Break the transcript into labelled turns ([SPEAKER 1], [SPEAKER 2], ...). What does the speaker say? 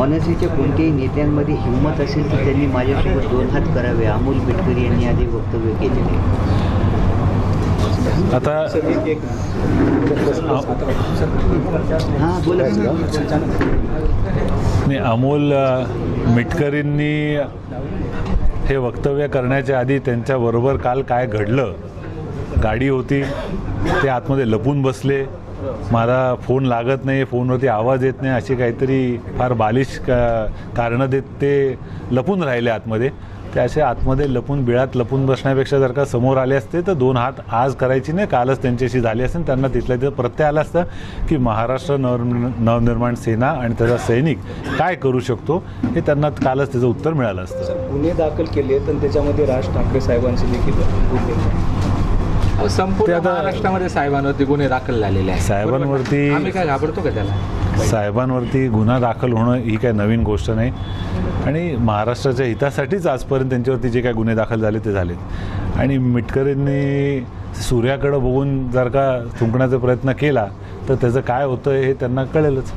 [SPEAKER 1] मनसेच्या कोणत्याही नेत्यांमध्ये हिंमत असेल तर त्यांनी माझ्यासोबत दोन हात करावे अमोल बिटकर यांनी आधी वक्तव्य केलेले.
[SPEAKER 2] आता
[SPEAKER 1] हां बोला.
[SPEAKER 2] मी अमोल मिटकरींनी हे वक्तव्य करण्याच्या आधी त्यांच्याबरोबर काल काय घडलं? गाडी होती ते आतमध्ये लपून बसले. मला फोन लागत नाही फोनवरती आवाज येत नाही अशी काहीतरी फार बालिश का कारणं देत ते लपून राहिले आतमध्ये. ते असे आतमध्ये लपून बिळात लपून बसण्यापेक्षा जर का समोर आले असते तर दोन हात आज करायची नाही कालच त्यांच्याशी झाली असते त्यांना तिथल्या तिथं प्रत्यय आला असता की महाराष्ट्र नवनिर्माण नवनिर्माण सेना आणि त्याचा सैनिक काय करू शकतो हे त्यांना कालच त्याचं उत्तर मिळालं असतं.
[SPEAKER 3] गुन्हे दाखल केले तर त्याच्यामध्ये राज ठाकरे साहेबांचे देखील
[SPEAKER 4] संपूर्ण
[SPEAKER 2] आता-
[SPEAKER 4] महाराष्ट्रामध्ये साहेबांवरती गुन्हे दाखल झालेले आहेत.
[SPEAKER 2] साहेबांवरती-
[SPEAKER 4] बरोबर? आम्ही काय घाबरतो का त्याला?
[SPEAKER 2] साहेबांवरती गुन्हा दाखल होणं ही काही नवीन गोष्ट नाही. आणि महाराष्ट्राच्या हितासाठीच आजपर्यंत त्यांच्यावरती जे काही गुन्हे दाखल झाले ते झालेत. आणि मिटकरींनी सूर्याकडं बघून जर का थुंकण्याचा प्रयत्न केला तर त्याचं काय होतं हे त्यांना कळेलच.